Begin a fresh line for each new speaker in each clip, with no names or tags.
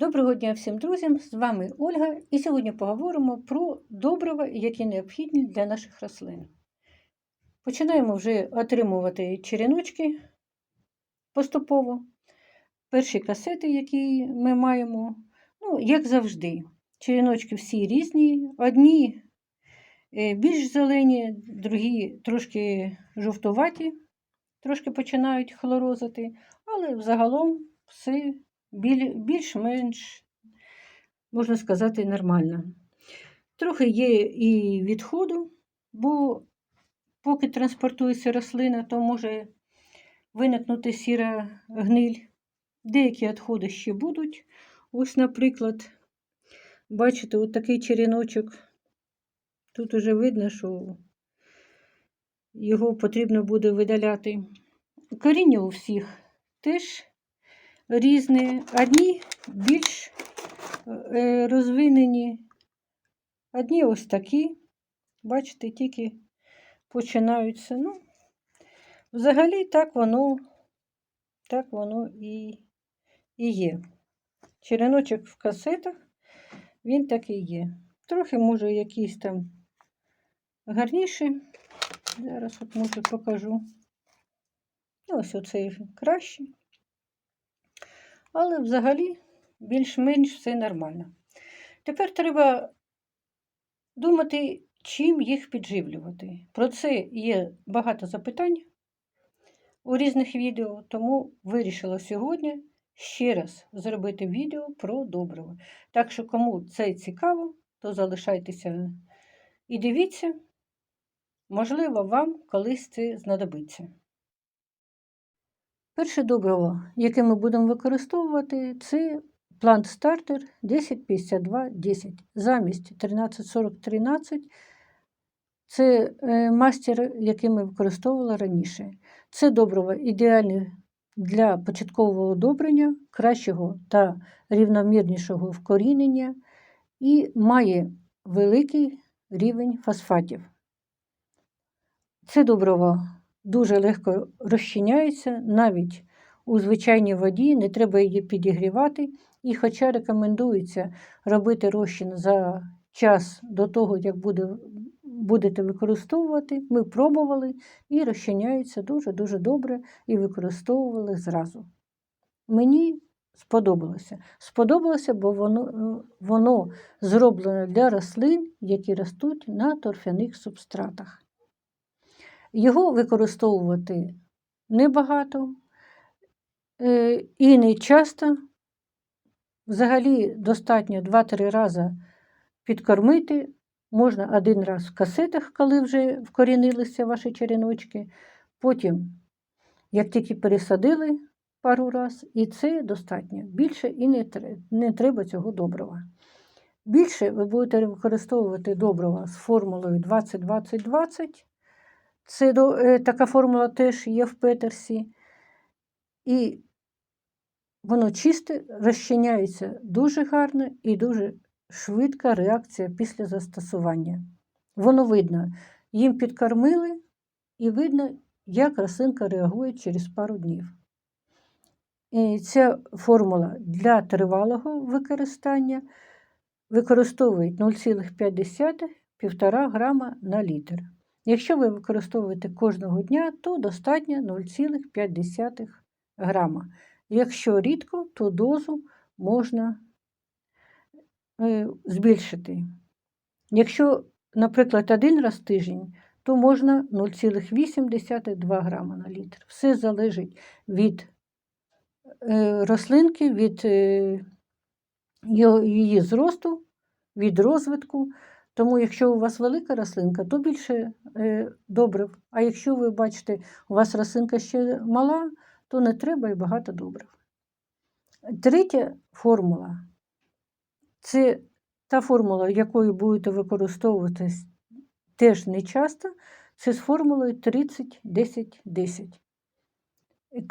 Доброго дня всім друзям! З вами Ольга, і сьогодні поговоримо про добрива, які необхідні для наших рослин. Починаємо вже отримувати череночки поступово. Перші касети, які ми маємо, ну, як завжди, череночки всі різні. Одні е, більш зелені, другі трошки жовтуваті, трошки починають хлорозити, але взагалом все більш-менш, можна сказати, нормально. Трохи є і відходу, бо поки транспортується рослина, то може виникнути сіра гниль. Деякі відходи ще будуть. Ось, наприклад, бачите, от такий череночок. Тут уже видно, що його потрібно буде видаляти. Коріння у всіх теж різні. Одні більш е, розвинені, одні ось такі. Бачите, тільки починаються. Ну, взагалі так воно, так воно і, і є. Череночок в касетах, він такий є. Трохи, може, якийсь там гарніший. Зараз от може покажу. Ось оцей кращий. Але взагалі більш-менш все нормально. Тепер треба думати, чим їх підживлювати. Про це є багато запитань у різних відео, тому вирішила сьогодні ще раз зробити відео про добриво. Так що, кому це цікаво, то залишайтеся і дивіться, можливо, вам колись це знадобиться. Перше добриво, яке ми будемо використовувати, це Plant Starter 105210. Замість 134013 це е, мастер, який ми використовували раніше. Це добриво ідеальне для початкового одобрення, кращого та рівномірнішого вкорінення і має великий рівень фосфатів. Це добриво дуже легко розчиняється навіть у звичайній воді, не треба її підігрівати. І хоча рекомендується робити розчин за час до того, як буде, будете використовувати, ми пробували і розчиняється дуже-дуже добре і використовували зразу. Мені сподобалося. Сподобалося, бо воно, воно зроблено для рослин, які ростуть на торфяних субстратах. Його використовувати небагато е, і не часто. Взагалі достатньо 2-3 рази підкормити. Можна один раз в касетах, коли вже вкорінилися ваші череночки. Потім, як тільки пересадили пару раз, і це достатньо. Більше і не, не треба цього добрива. Більше ви будете використовувати добрива з формулою 20-20-20. Це е, така формула теж є в Петерсі. І воно чисте, розчиняється дуже гарно і дуже швидка реакція після застосування. Воно видно, їм підкормили, і видно, як рослинка реагує через пару днів. І ця формула для тривалого використання використовують 0,5-1,5 грама на літр. Якщо ви використовуєте кожного дня, то достатньо 0,5 грама. Якщо рідко, то дозу можна е, збільшити. Якщо, наприклад, один раз в тиждень, то можна 0,8-2 грама на літр. Все залежить від е, рослинки, від е, її зросту, від розвитку. Тому, якщо у вас велика рослинка, то більше е, добрив. А якщо ви бачите, у вас рослинка ще мала, то не треба і багато добрив. Третя формула це та формула, якою будете використовуватись теж не часто, це з формулою 30-10-10.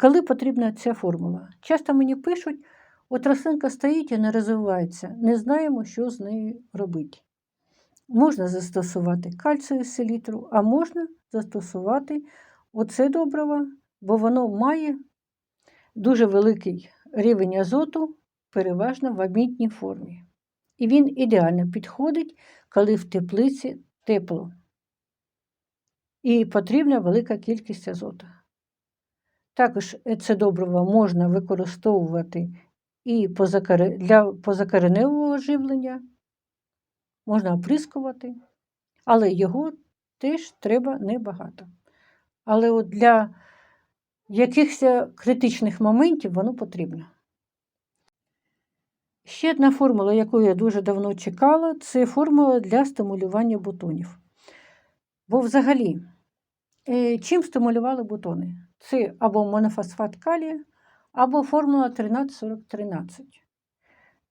Коли потрібна ця формула? Часто мені пишуть, от рослинка стоїть і не розвивається, не знаємо, що з нею робити. Можна застосувати кальцію селітру, а можна застосувати оце добриво, бо воно має дуже великий рівень азоту переважно в амітній формі. І він ідеально підходить, коли в теплиці тепло. І потрібна велика кількість азоту. Також це добриво можна використовувати і для позакореневого живлення, можна оприскувати, але його теж треба небагато. Але от для якихось критичних моментів воно потрібно. Ще одна формула, яку я дуже давно чекала, це формула для стимулювання бутонів. Бо взагалі, е, чим стимулювали бутони? Це або монофосфат калія, або формула 134013.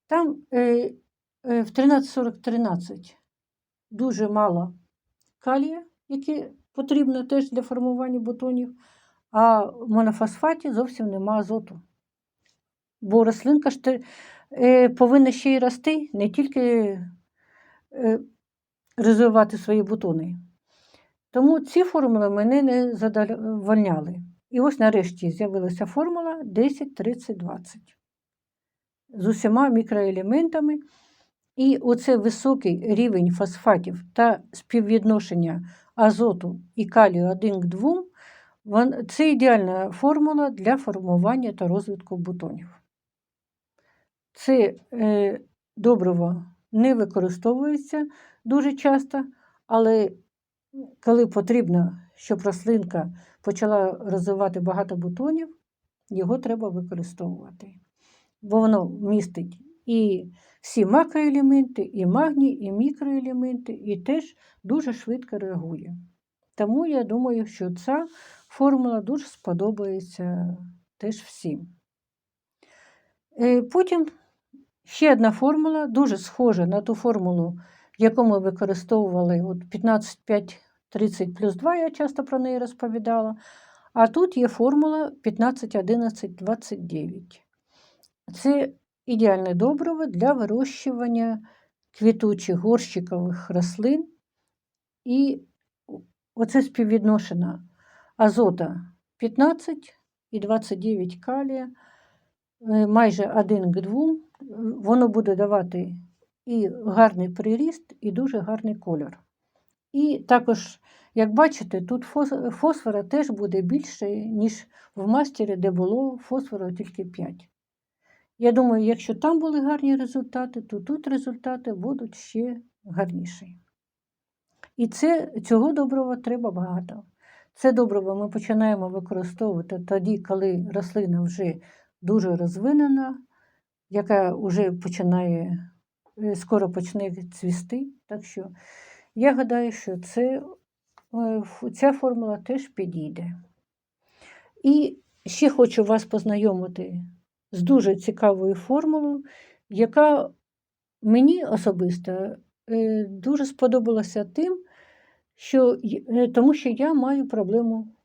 Там е, в 134013 дуже мало калія, який потрібно теж для формування бутонів, а в монофосфаті зовсім нема азоту. Бо рослинка ж е, повинна ще й рости, не тільки е, розвивати свої бутони. Тому ці формули мене не задовольняли. І ось нарешті з'явилася формула 10-30-20 з усіма мікроелементами. І оцей високий рівень фосфатів та співвідношення азоту і калію 1 к 2 це ідеальна формула для формування та розвитку бутонів. Це е, добриво не використовується дуже часто, але коли потрібно, щоб рослинка почала розвивати багато бутонів, його треба використовувати. Бо воно містить і всі макроелементи, і магній, і мікроелементи, і теж дуже швидко реагує. Тому я думаю, що ця формула дуже сподобається теж всім. Е, Потім ще одна формула, дуже схожа на ту формулу, яку ми використовували от 15, 5, 30 плюс 2, я часто про неї розповідала. А тут є формула 15, 11, 29. Це ідеальне добриво для вирощування квітучих горщикових рослин. І оце співвідношення азота 15 і 29 калія, е, майже 1 к 2. Воно буде давати і гарний приріст, і дуже гарний кольор. І також, як бачите, тут фосфора теж буде більше, ніж в мастері, де було фосфору тільки 5. Я думаю, якщо там були гарні результати, то тут результати будуть ще гарніші. І це, цього добрива треба багато. Це добриво ми починаємо використовувати тоді, коли рослина вже дуже розвинена, яка вже починає, е, скоро почне цвісти. Так що я гадаю, що це, е, ця формула теж підійде. І ще хочу вас познайомити з дуже цікавою формулою, яка мені особисто е, дуже сподобалася тим, що, е, тому що я маю проблему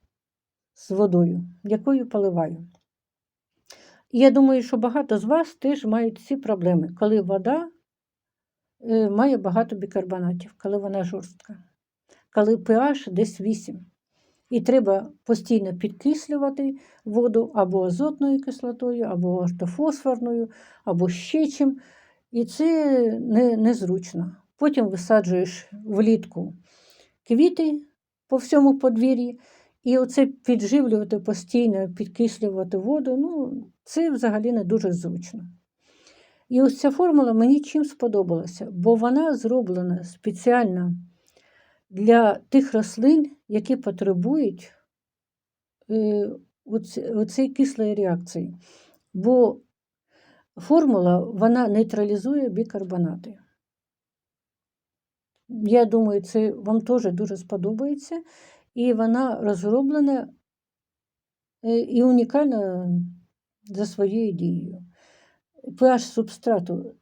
з водою, якою поливаю. Я думаю, що багато з вас теж мають ці проблеми, коли вода е, має багато бікарбонатів, коли вона жорстка, коли pH десь 8. І треба постійно підкислювати воду або азотною кислотою, або ортофосфорною, або ще чим. І це не, незручно. Потім висаджуєш влітку квіти по всьому подвір'ї, і оце підживлювати постійно, підкислювати воду, ну, це взагалі не дуже зручно. І ось ця формула мені чим сподобалася, бо вона зроблена спеціально для тих рослин, які потребують е, оцей кислої реакції. Бо формула вона нейтралізує бікарбонати. Я думаю, це вам теж дуже сподобається. І вона розроблена е, і унікальна за своєю дією. pH субстрату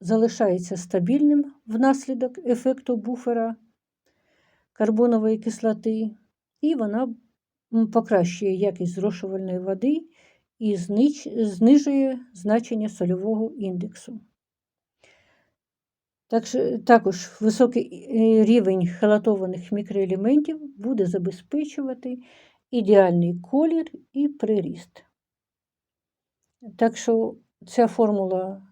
залишається стабільним внаслідок ефекту буфера карбонової кислоти, і вона покращує якість зрошувальної води і знижує значення сольового індексу. Також високий е, рівень халатованих мікроелементів буде забезпечувати ідеальний колір і приріст. Так що ця формула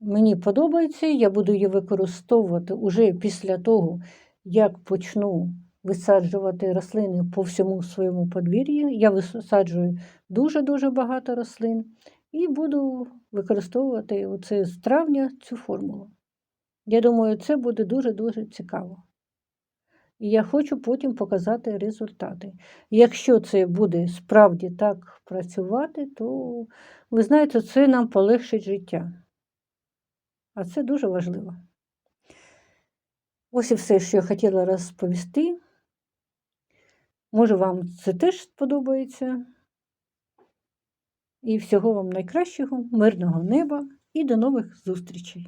мені подобається, я буду її використовувати уже після того, як почну висаджувати рослини по всьому своєму подвір'ї. Я висаджую дуже-дуже багато рослин і буду використовувати оце з травня цю формулу. Я думаю, це буде дуже-дуже цікаво. І я хочу потім показати результати. Якщо це буде справді так працювати, то ви знаєте, це нам полегшить життя. А це дуже важливо. Ось і все, що я хотіла розповісти. Може, вам це теж сподобається. І всього вам найкращого, мирного неба і до нових зустрічей!